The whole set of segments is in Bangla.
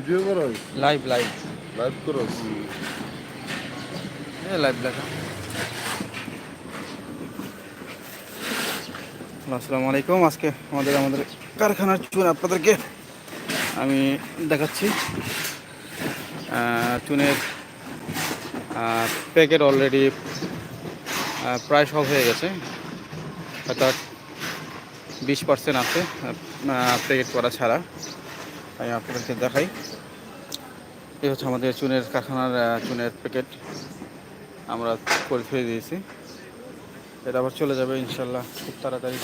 ভিডিও করো। লাইভ লাইভ লাইভ করো। এ লাইভ লেখা আসসালামু আলাইকুম। আজকে আমাদের আমাদের কারখানার চুন আপনাদেরকে আমি দেখাচ্ছি। চুনের প্যাকেট অলরেডি প্রায় সব হয়ে গেছে। অর্থাৎ বিশ পার্সেন্ট আছে প্যাকেট করা ছাড়া। আমি আপনাদেরকে দেখাই। এই হচ্ছে আমাদের চুনের কারখানার চুনের প্যাকেট। আমরা করে ফেলে দিয়েছি। এটা আবার চলে যাবে, ইনশাল্লাহ, খুব তাড়াতাড়ি।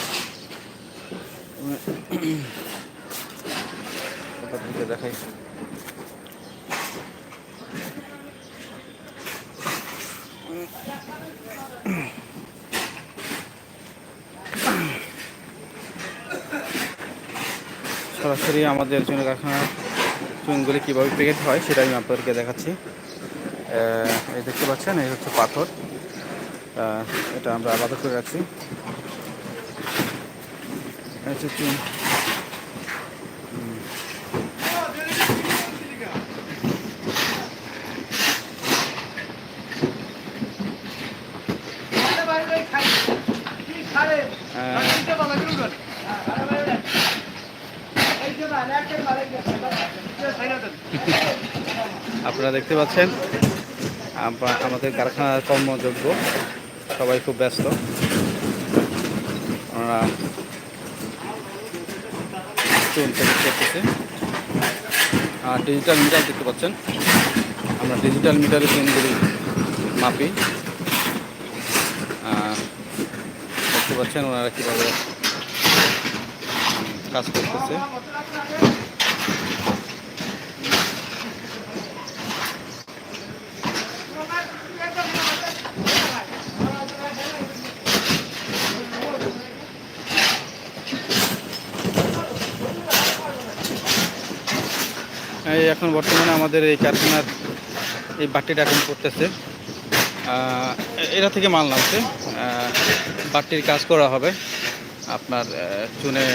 দেখাই। সরাসরি আমাদের চুনের কারখানার চুনগুলি কীভাবে প্যাকেট হয় সেটা আমি আপনাদেরকে দেখাচ্ছি। এই দেখতে পাচ্ছেন এই হচ্ছে পাথর। এটা আমরা আলাদা করে রাখছি। হচ্ছে চুন। আপনারা দেখতে পাচ্ছেন আমাদের কারখানার কর্মযোগ্য, সবাই খুব ব্যস্ত। ওনারা আর ডিজিটাল মিটার দেখতে পাচ্ছেন, আমরা ডিজিটাল মিটারে চুনগুলি মাপি। দেখতে পাচ্ছেন ওনারা কীভাবে কাজ করতেছে। এই এখন বর্তমানে আমাদের এই কারখানার এই বাটিটা এখন করতেছে এরা থেকে মাল নামছে। বাটির কাজ করা হবে। আপনার চুনে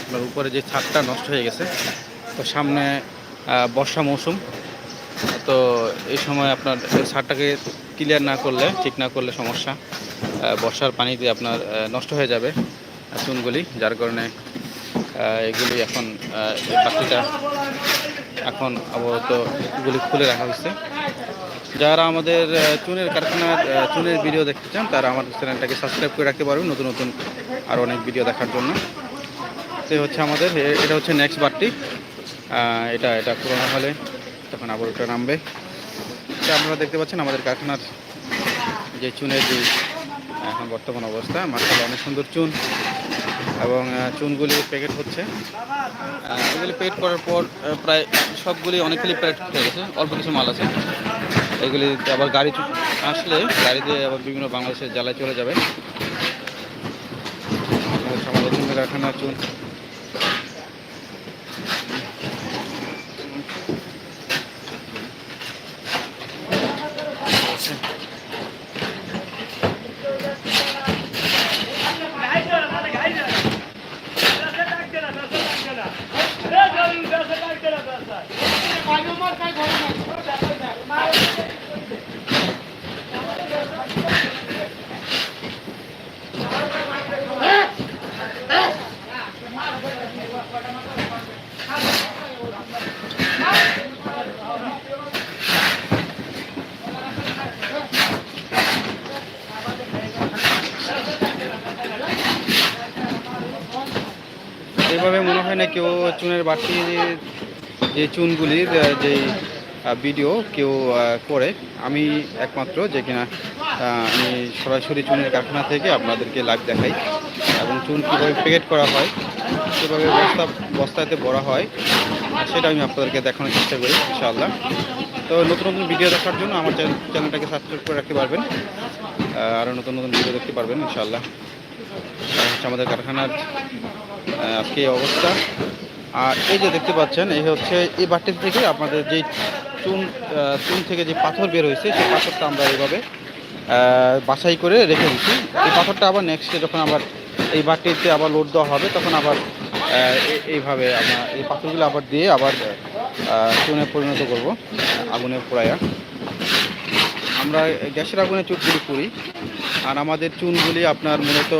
আপনার উপরে যে ছাদটা নষ্ট হয়ে গেছে, তো সামনে বর্ষা মৌসুম। তো এই সময় আপনার ছাদটাকে ক্লিয়ার না করলে, ঠিক না করলে সমস্যা। বর্ষার পানিতে আপনার নষ্ট হয়ে যাবে। চুনগুলি যার কারণে এগুলি এখন বাটিটা এখন আপাতত এগুলি খুলে রাখা হয়েছে। যারা আমাদের চুনের কারখানার চুনের ভিডিও দেখতে চান, তারা আমাদের চ্যানেলটাকে সাবস্ক্রাইব করে রাখতে পারবেন নতুন নতুন আরও অনেক ভিডিও দেখার জন্য। তো এই হচ্ছে আমাদের এটা হচ্ছে নেক্সট বারটি। এটা এটা পুরোনো হলে তখন আবার ওটা নামবে। এটা আপনারা দেখতে পাচ্ছেন আমাদের কারখানার যে চুনের যে, এখন বর্তমান অবস্থা মার্শাল অনেক সুন্দর চুন। এবং চুনগুলি প্যাকেট হচ্ছে। এগুলি প্যাকেট করার পর প্রায় সবগুলি অনেকগুলি প্যাকেট হয়ে গেছে। অল্প কিছু মাল আছে। এগুলি আবার গাড়ি আসলে গাড়ি দিয়ে আবার বিভিন্ন বাংলাদেশের জ্বালায় চলে যাবে। সমালোচনা রাখানা চুন এভাবে মনে হয় না, কেউ চুনের বাটি যে চুনগুলির যে ভিডিও কেউ করে, আমি একমাত্র যে কিনা আমি সরাসরি চুনের কারখানা থেকে আপনাদেরকে লাইভ দেখাই এবং চুন কীভাবে প্যাকেট করা হয়, কীভাবে বস্তা, বস্তাতে ভরা হয়, সেটা আমি আপনাদেরকে দেখানোর চেষ্টা করি, ইনশাআল্লাহ। তো নতুন নতুন ভিডিও দেখার জন্য আমার চ্যানেলটাকে সাবস্ক্রাইব করে রাখতে পারবেন আরও নতুন নতুন ভিডিও দেখতে পারবেন, ইনশাআল্লাহ। আমাদের কারখানার আজকে এই অবস্থা? আর এই যে দেখতে পাচ্ছেন, এই হচ্ছে এই বাটির থেকে আপনাদের যে চুন চুন থেকে যে পাথর বের হয়েছে, সেই পাথরটা আমরা এইভাবে বাছাই করে রেখে দিচ্ছি। এই পাথরটা আবার নেক্সটে যখন আবার এই বাটিতে আবার লোড দেওয়া হবে, তখন আবার এইভাবে আমরা এই পাথরগুলো আবার দিয়ে আবার চুনে পরিণত করব আগুনে পোড়ায়া। আমরা গ্যাসের আগুনে চুনগুলি করি আর আমাদের চুনগুলি আপনার মূলত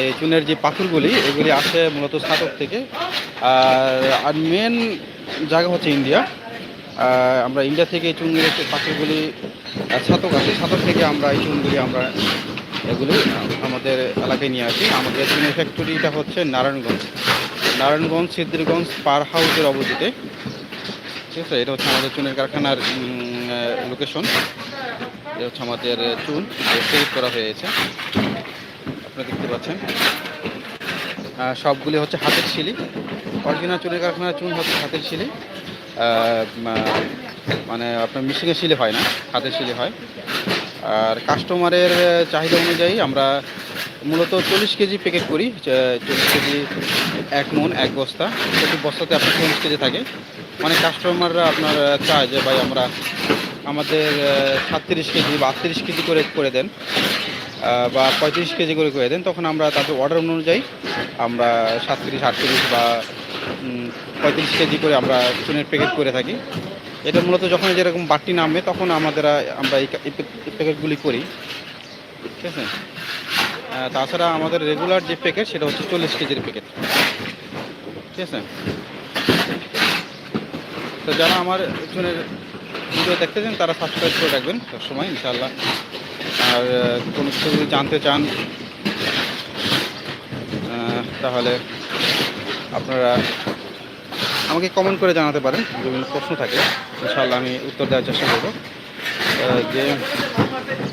এই চুনের যে পাথরগুলি এগুলি আসে মূলত স্নাতক থেকে। আর আর মেন জায়গা হচ্ছে ইন্ডিয়া। আমরা ইন্ডিয়া থেকে চুনগুলি পাথরগুলি আহ, ছাতক আসে ছাতক থেকে আমরা এই চুনগুলি আমরা এগুলি আমাদের এলাকায় নিয়ে আসি। আমাদের চুনের ফ্যাক্টরিটা হচ্ছে নারায়ণগঞ্জ। নারায়ণগঞ্জ সিদ্ধিরগঞ্জ পার হাউসের অবস্থিতে ঠিক আছে এটা হচ্ছে আমাদের চুনের কারখানার লোকেশন এটা হচ্ছে আমাদের চুন করা হয়েছে। আপনারা দেখতে পাচ্ছেন। সবগুলি হচ্ছে হাতের শিলি। অরিজিনাল চুনের কারখানার চুন হচ্ছে হাতের শিলি। মানে আপনার মেশিনে শিলি হয় না, হাতের শিলি হয়। আর কাস্টমারের চাহিদা অনুযায়ী আমরা মূলত চল্লিশ কেজি প্যাকেট করি। চল্লিশ কেজি এক মন, এক বস্তা। প্রতি বস্তাতে আপনার চল্লিশ কেজি থাকে। অনেক কাস্টমাররা আপনার চায় যে, ভাই, আমরা আমাদের সাতত্রিশ কেজি বা আটত্রিশ কেজি করে করে দেন। বা পঁয়ত্রিশ কেজি করে করে দেন, তখন আমরা তাদের অর্ডার অনুযায়ী আমরা সাতত্রিশ, আটত্রিশ বা পঁয়ত্রিশ কেজি করে আমরা চুনের প্যাকেট করে থাকি। এটা মূলত যখন যেরকম বাড়তি নামে, তখন আমাদের, আমরা এই প্যাকেটগুলি করি। ঠিক আছে? তাছাড়া আমাদের রেগুলার যে প্যাকেট সেটা হচ্ছে চল্লিশ কেজির প্যাকেট ঠিক আছে? তো যারা আমার চুনের ভিডিও দেখতে চান তারা সাবস্ক্রাইব করে রাখবেন সবসময়, ইনশাআল্লাহ। আর কোনো কিছু যদি জানতে চান তাহলে আপনারা আমাকে কমেন্ট করে জানাতে পারেন। বিভিন্ন প্রশ্ন থাকে, ইনশাআল্লাহ আমি উত্তর দেওয়ার চেষ্টা করব। যে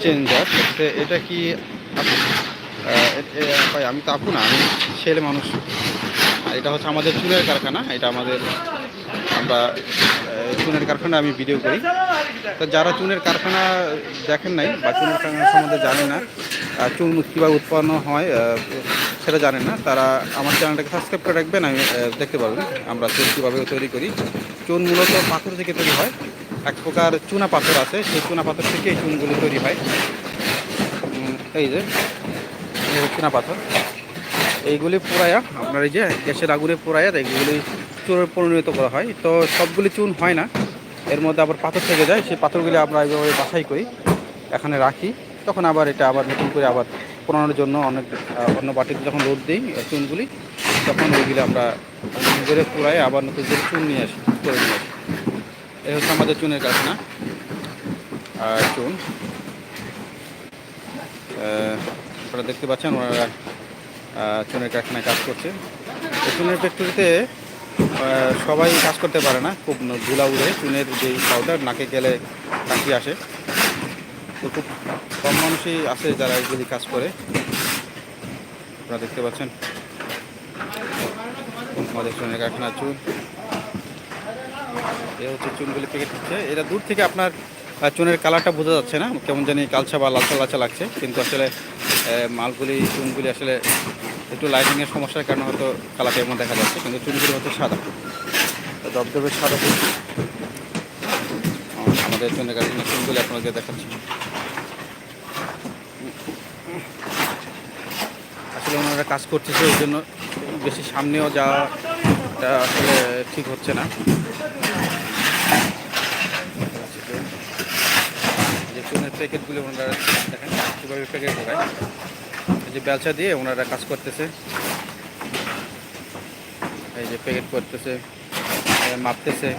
চেঞ্জার এটা কি ভাই, আমি তো আপু না, আমি ছেলে মানুষ। এটা হচ্ছে আমাদের চুলের কারখানা, এটা আমাদের আমরা চুনের কারখানা আমি ভিডিও করি। তো যারা চুনের কারখানা দেখেন নাই বা চুনের কারখানা সম্বন্ধে জানে না চুন কীভাবে উৎপন্ন হয় সেটা জানেন না। তারা আমার চ্যানেলটাকে সাবস্ক্রাইব করে রাখবেন, আমি দেখতে পারবেন আমরা চুন কীভাবে তৈরি করি। চুন মূলত পাথর থেকে তৈরি হয়। এক প্রকার চুনা পাথর আছে, সেই চুনা পাথর থেকে এই চুনগুলি তৈরি হয়। এই যে চুনা পাথর। এইগুলি পোড়ায়া আপনার এই যে গ্যাসের আগুনে পোড়ায়া এইগুলি চুনের পরিণত করা হয়। তো সবগুলি চুন হয় না। এর মধ্যে আবার পাথর থেকে যায়। সেই পাথরগুলি আমরা এইভাবে বাছাই করি। এখানে রাখি। তখন আবার এটা আবার নতুন করে আবার পোড়ানোর জন্য অনেক অন্য বাটিতে যখন রোদ দিই চুনগুলি, তখন ওইগুলি আমরা করে পোড়াই আবার নতুন করে চুন নিয়ে আসি, করে নিয়ে আসি। এই হচ্ছে আমাদের চুনের কারখানা। আর চুন। আপনারা দেখতে পাচ্ছেন ওনারা চুনের কারখানায় কাজ করছে চুনের ফ্যাক্টরিতে সবাই কাজ করতে পারে না, খুব ধুলা উড়ে, চুনের যে পাউডার নাকে গেলে কাশি আসে। তো খুব কম মানুষই আছে যারা এগুলি কাজ করে। আপনারা দেখতে পাচ্ছেন। আমাদের চুনের কারখানা চুন। এ হচ্ছে চুনগুলি প্যাকেট হচ্ছে। এটা দূর থেকে আপনার চুনের কালারটা বোঝা যাচ্ছে না, কেমন জানি কালচা বা লালচা লালচা লাগছে। কিন্তু আসলে মালগুলি, চুনগুলি আসলে একটু লাইটিংয়ের সমস্যার কারণে হয়তো কালারটা এমন দেখা যাচ্ছে কিন্তু চুনগুলি হচ্ছে সাদা। দবদবে সাদা। আমাদের চুনের কারখানা চুনগুলি আপনাকে দেখাচ্ছি। আসলে ওনারা কাজ করতেছে ওই জন্য বেশি সামনেও যাওয়াটা আসলে ঠিক হচ্ছে না। যে চুনের প্যাকেটগুলো ওনারা দেখেন কীভাবে প্যাকেট ঢোকায় যে বেলচা দিয়ে ওনারা কাজ করতেছে। এই যে প্যাকেট করতেছে মাপতেছে।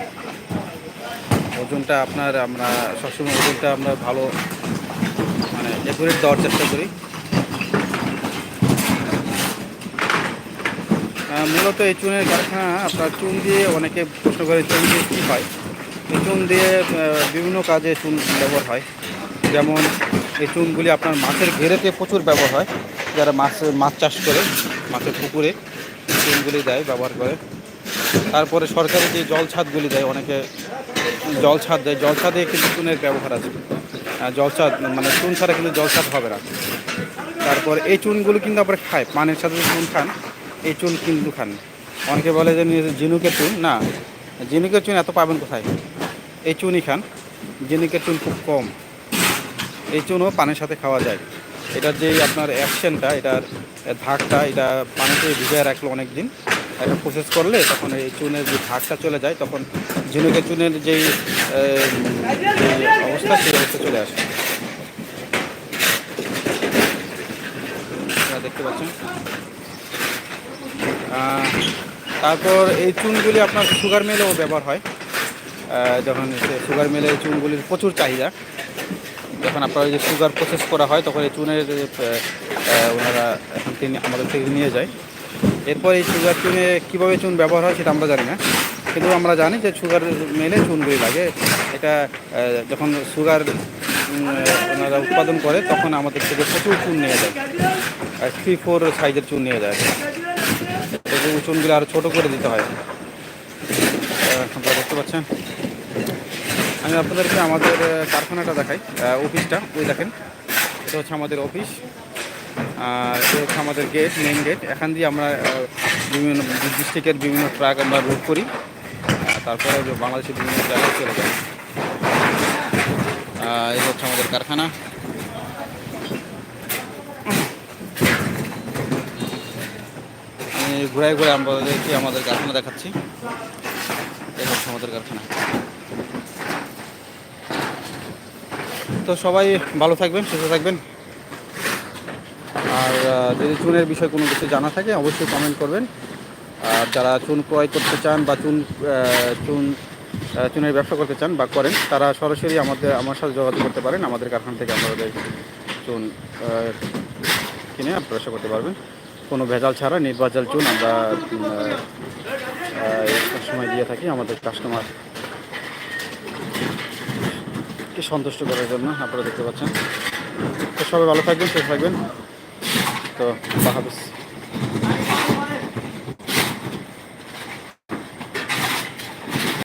ওজনটা আপনার আমরা সবসময় ওজনটা আমরা ভালো মানে একুরেট দেওয়ার চেষ্টা করি। মূলত এই চুনের কারখানা, আপনার চুন দিয়ে অনেকে প্রশ্ন করে চুন দিয়ে কী হয়? এই চুন দিয়ে বিভিন্ন কাজে চুন ব্যবহার হয়। যেমন এই চুনগুলি আপনার মাছের ঘেরেতে প্রচুর ব্যবহার হয়। যারা মাছ মাছ চাষ করে মাছের পুকুরে এই চুনগুলি দেয় ব্যবহার করে। তারপরে সরকারি যে জল ছাদগুলি দেয় অনেকে জল ছাদ দেয়। জল ছাদে কিন্তু চুনের ব্যবহার আছে। আহ, জল ছাদ মানে চুন ছাড়া কিন্তু জল ছাদ হবে না। তারপর এই চুনগুলো কিন্তু আবার খায় পানের সাথে চুন খান এই চুন কিন্তু খান। অনেকে বলে যে ঝিনুকের চুন। না ঝিনুকের চুন এত পাবেন কোথায়? এই চুনই খান। ঝিনুকের চুন খুব কম। এই চুনও পানের সাথে খাওয়া যায়। এটার যে আপনার অ্যাকশনটা এটার ধাকটা এটা পানিতে ভিজায় রাখল অনেক দিন এটা প্রসেস করলে তখন এই চুনের যে ধাকটা চলে যায়, তখন ঝিনুকের চুনের যেই অবস্থা, সেই অবস্থা চলে আসে। দেখতে পাচ্ছেন। তারপর এই চুনগুলি আপনার সুগার মিলেও ব্যবহার হয়। যখন সুগার মিলে চুনগুলির প্রচুর চাহিদা। যখন আপনার যে সুগার প্রসেস করা হয়, তখন এই চুনের ওনারা এখান থেকে আমাদের থেকে নিয়ে যায়। এরপর এই সুগার চুনে কীভাবে চুন ব্যবহার হয় সেটা আমরা জানি না। কিন্তু আমরা জানি যে সুগার মেলে চুনগুলি লাগে। এটা যখন সুগার ওনারা উৎপাদন করে, তখন আমাদের থেকে প্রচুর চুন নিয়ে যায়। আর থ্রি ফোর সাইজের চুন নিয়ে যায়। চুনগুলো আরও ছোটো করে দিতে হয়। আপনারা দেখতে পাচ্ছেন? আমি আপনাদেরকে আমাদের কারখানাটা দেখাই অফিসটা ওই দেখেন। এটা হচ্ছে আমাদের অফিস আর এটা হচ্ছে আমাদের গেট মেন গেট এখান দিয়ে আমরা বিভিন্ন ডিস্ট্রিক্টের বিভিন্ন ট্রাক আমরা রুট করি তারপরে বাংলাদেশের বিভিন্ন জায়গায় চলে আহ, এই হচ্ছে আমাদের কারখানা। ঘুরাই ঘুরে আমাদেরকে আমাদের কারখানা দেখাচ্ছি। এই হচ্ছে আমাদের কারখানা। তো সবাই ভালো থাকবেন, সুস্থ থাকবেন। আর যদি চুনের বিষয়ে কোনো কিছু জানা থাকে, অবশ্যই কমেন্ট করবেন। আর যারা চুন ক্রয় করতে চান বা চুন চুন চুনের ব্যবসা করতে চান বা করেন, তারা সরাসরি আমাদের, আমার সাথে যোগাযোগ করতে পারেন। আমাদের কারখানা থেকে আমাদের চুন কিনে ব্যবসা করতে পারবেন। কোনো ভেজাল ছাড়া নির্বাচাল চুন আমরা সময় দিয়ে থাকি আমাদের কাস্টমার কে সন্তুষ্ট করার জন্য আপনারা দেখতে পাচ্ছেন। তো সবাই ভালো থাকবেন, সুস্থ থাকবেন। তো হাফিজ।